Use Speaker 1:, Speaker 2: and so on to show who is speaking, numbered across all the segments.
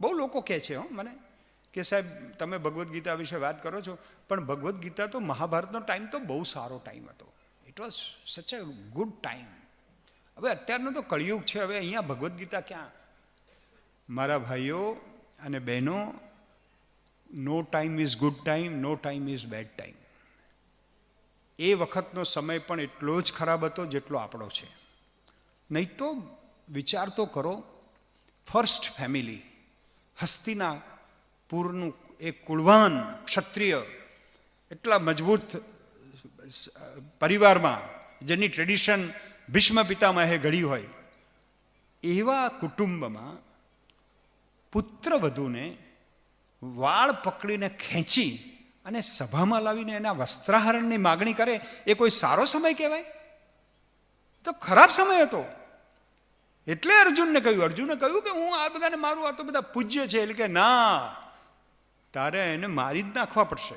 Speaker 1: બહુ લોકો કહે છે, હો, મને કે સાહેબ, તમે ભગવદ્ ગીતા વિશે વાત કરો છો, પણ ભગવદ્ ગીતા તો મહાભારતનો ટાઈમ તો બહુ સારો ટાઈમ હતો. ઇટ વોઝ સચ અ ગુડ ટાઈમ હવે અત્યારનો તો કળિયુગ છે, હવે અહીંયા ભગવદ્ ગીતા ક્યાં? મારા ભાઈઓ અને બહેનો no time is good time no time is bad time એ વખતનો સમય પણ એટલો જ ખરાબ હતો જેટલો આપણો છે. નહીં તો વિચાર તો કરો ફર્સ્ટ ફેમિલી હસ્તિના પૂરનું એ કુળવાન ક્ષત્રિય એટલા મજબૂત પરિવારમાં જેની ટ્રેડિશન ભીષ્મ પિતામહે ઘડી હોય, એવા કુટુંબમાં પુત્ર વધુને વાળ પકડીને ખેંચી અને સભામાં લાવીને એના વસ્ત્રાહરણની માગણી કરે, એ કોઈ સારો સમય કહેવાય? તો ખરાબ સમય હતો. એટલે અર્જુનને કહ્યું, અર્જુને કહ્યું કે હું આ બધાને મારું, આ તો બધા પૂજ્ય છે. એટલે કે ના, તારે એને મારી જ નાખવા પડશે.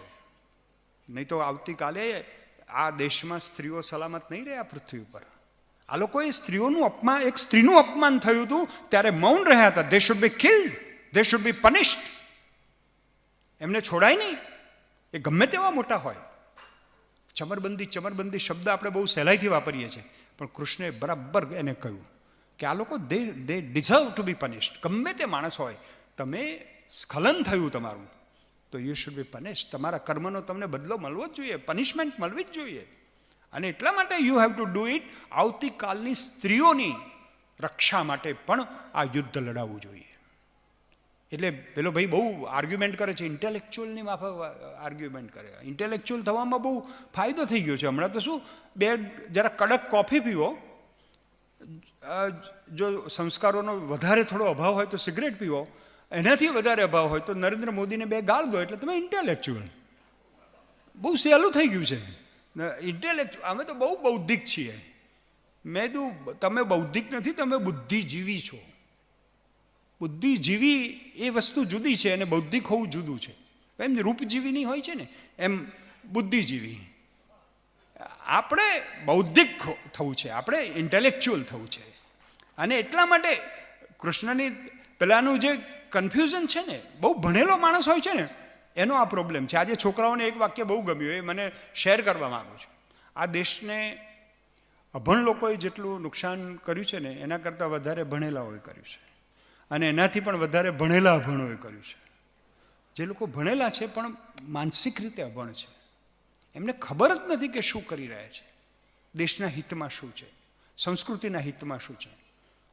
Speaker 1: નહીં તો આવતીકાલે આ દેશમાં સ્ત્રીઓ સલામત નહીં રહે આ પૃથ્વી ઉપર. આ લોકોએ સ્ત્રીઓનું અપમાન, એક સ્ત્રીનું અપમાન થયું હતું, ત્યારે મૌન રહ્યા હતા. They should be killed they should be punished એમને છોડાય નહીં. એ ગમે તેવા મોટા હોય. ચમરબંધી ચમરબંધી શબ્દ આપણે બહુ સહેલાઈથી વાપરીએ છીએ. પણ કૃષ્ણે બરાબર એને કહ્યું. કે આ લોકો they they deserve to be punished ગમે તે માણસ હોય, તમે સ્ખલન થયું તમારું, તો યુ શુડ બી પનિશ્ડ તમારા કર્મનો તમને બદલો મળવો જ જોઈએ પનિશમેન્ટ મળવી જ જોઈએ. અને એટલા માટે you have to do it આવતીકાલની સ્ત્રીઓની રક્ષા માટે પણ આ યુદ્ધ લડાવવું જોઈએ. એટલે પેલો ભાઈ બહુ આર્ગ્યુમેન્ટ કરે છે ઇન્ટેલેક્ચ્યુઅલની માફ આર્ગ્યુમેન્ટ કરે. ઇન્ટેલેક્ચ્યુઅલ થવામાં બહુ ફાયદો થઈ ગયો છે. હમણાં તો શું, બે, જરા કડક કોફી પીવો. જો સંસ્કારોનો વધારે થોડો અભાવ હોય તો સિગરેટ પીવો, એનાથી વધારે અભાવ હોય તો નરેન્દ્ર મોદીને બે ગાળ દો એટલે તમે ઇન્ટેલેક્ચ્યુઅલ બહુ સહેલું થઈ ગયું છે. ઇન્ટેલેક્ચ્યુઅલ અમે તો બહુ બૌદ્ધિક છીએ. મેં કીધું તમે બૌદ્ધિક નથી, તમે બુદ્ધિજીવી છો. બુદ્ધિજીવી એ વસ્તુ જુદી છે અને બૌદ્ધિક હોવું જુદું છે. એમ રૂપજીવીની હોય છે ને, એમ બુદ્ધિજીવી. આપણે બૌદ્ધિક થવું છે. આપણે ઇન્ટેલેક્ચ્યુઅલ થવું છે. અને એટલા માટે કૃષ્ણની પેલાનું જે કન્ફ્યુઝન છે ને, બહુ ભણેલો માણસ હોય છે ને, એનો આ પ્રોબ્લેમ છે. આજે છોકરાઓને એક વાક્ય બહુ ગમ્યું, એ મને શેર કરવા માગું છું. આ દેશને અભણ લોકોએ જેટલું નુકસાન કર્યું છે ને, એના કરતાં વધારે ભણેલાઓએ કર્યું છે. અને એનાથી પણ વધારે ભણેલા અભણોએ કર્યું છે. જે લોકો ભણેલા છે, પણ માનસિક રીતે અભણ છે. એમને ખબર જ નથી કે શું કરી રહ્યા છે. દેશના હિતમાં શું છે? સંસ્કૃતિના હિતમાં શું છે?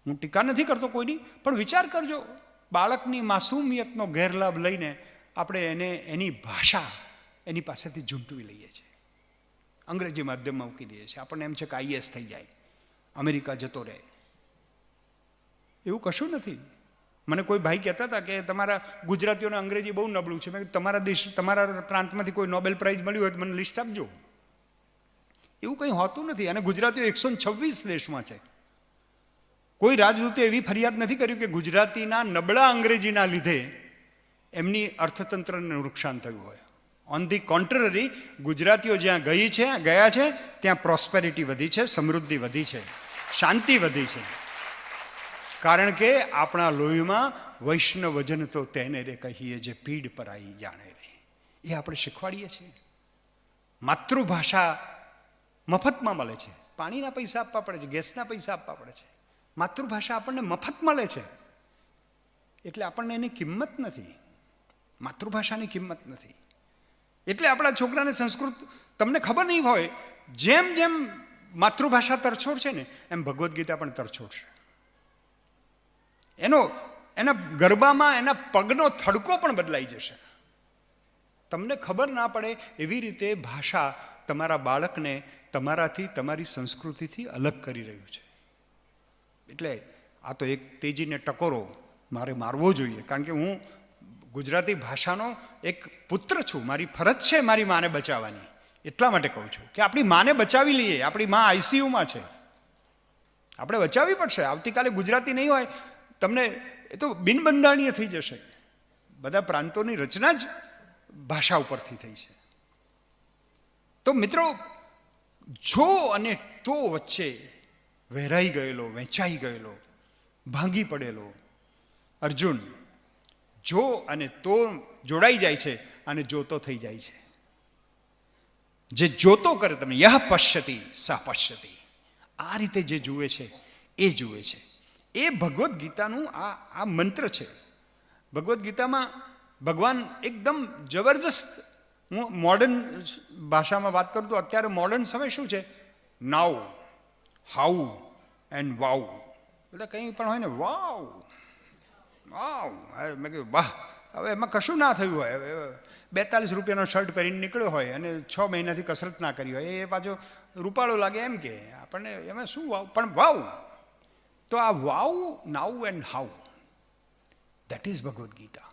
Speaker 1: હું ટીકા નથી કરતો કોઈની, પણ વિચાર કરજો. બાળકની માસૂમિયતનો ગેરલાભ લઈને આપણે એને, એની ભાષા એની પાસેથી ઝૂંટવી લઈએ છીએ. અંગ્રેજી માધ્યમમાં મૂકી દઈએ છીએ. આપણને એમ છે કે આઈએસ થઈ જાય. અમેરિકા જતો રહે. એવું કશું નથી. મને કોઈ ભાઈ કહેતા હતા કે તમારા ગુજરાતીઓને અંગ્રેજી બહુ નબળું છે. મેં તમારા દેશ, તમારા પ્રાંતમાંથી કોઈ નોબેલ પ્રાઇઝ મળ્યું હોય તો મને લિસ્ટ આપજો. એવું કંઈ હોતું નથી. અને ગુજરાતીઓ એકસો છવ્વીસ દેશમાં છે. કોઈ રાજદૂતે એવી ફરિયાદ નથી કર્યું કે ગુજરાતીના નબળા અંગ્રેજીના લીધે એમની અર્થતંત્રને નુકસાન થયું હોય. ઓન ધી કોન્ટ્રરી ગુજરાતીઓ જ્યાં ગઈ છે, ગયા છે, ત્યાં પ્રોસ્પેરિટી વધી છે, સમૃદ્ધિ વધી છે, શાંતિ વધી છે. કારણ કે આપણા લોહીમાં વૈષ્ણવજન તો તેને રે કહીએ જે પીડ પર આવી જાણે રે. એ આપણે શીખવાડીએ છીએ. માતૃભાષા મફતમાં મળે છે. પાણીના પૈસા આપવા પડે છે, ગેસના પૈસા આપવા પડે છે. માતૃભાષા આપણને મફત મળે છે. એટલે આપણને એની કિંમત નથી. માતૃભાષાની કિંમત નથી. એટલે આપણા છોકરાને સંસ્કૃત તમને ખબર નહીં હોય, જેમ જેમ માતૃભાષા તરછોડ છે ને, એમ ભગવદ્ ગીતા પણ તરછોડ છે એનો, એના ગરબામાં એના પગનો થડકો પણ બદલાઈ જશે. તમને ખબર ના પડે એવી રીતે ભાષા તમારા બાળકને તમારાથી, તમારી સંસ્કૃતિથી અલગ કરી રહ્યું છે. એટલે આ તો એક તેજીને ટકોરો મારે મારવો જોઈએ. કારણ કે હું ગુજરાતી ભાષાનો એક પુત્ર છું. મારી ફરજ છે મારી માને બચાવવાની. એટલા માટે કહું છું કે આપણી માને બચાવી લઈએ. આપણી મા આઈસીયુમાં છે. આપણે બચાવવી પડશે. આવતીકાલે ગુજરાતી નહીં હોય તમને એ તો બિનબંધારણીય થઈ જશે. બધા પ્રાંતોની રચના જ ભાષા ઉપરથી થઈ છે. તો મિત્રો, જો અને તો વચ્ચે વહેરાઈ ગયેલો, વહેંચાઈ ગયેલો, ભાંગી પડેલો અર્જુન જો અને તો જોડાઈ જાય છે અને જોતો થઈ જાય છે. જે જોતો કરે, તમે યહ પશ્યતી, સા પશ્યતી. આ રીતે જે જુએ છે, એ જુએ છે. એ ભગવદ્ ગીતાનું આ આ મંત્ર છે. ભગવદ્ ગીતામાં ભગવાન એકદમ જબરજસ્ત હું મોડર્ન ભાષામાં વાત કરું તો અત્યારે મોડર્ન સમય શું છે? નાવ હાઉ એન્ડ વાવ બધા કંઈ પણ હોય ને વાવ વાવ મેં કીધું, વાહ, હવે એમાં કશું ના થયું હોય. બેતાલીસ રૂપિયાનો શર્ટ પહેરીને નીકળ્યો હોય અને છ મહિનાથી કસરત ના કરી હોય. એ પાછો રૂપાળો લાગે એમ કે, આપણને એમાં શું વાવ? પણ વાવ તો આ wow now and how that is Bhagavad Gita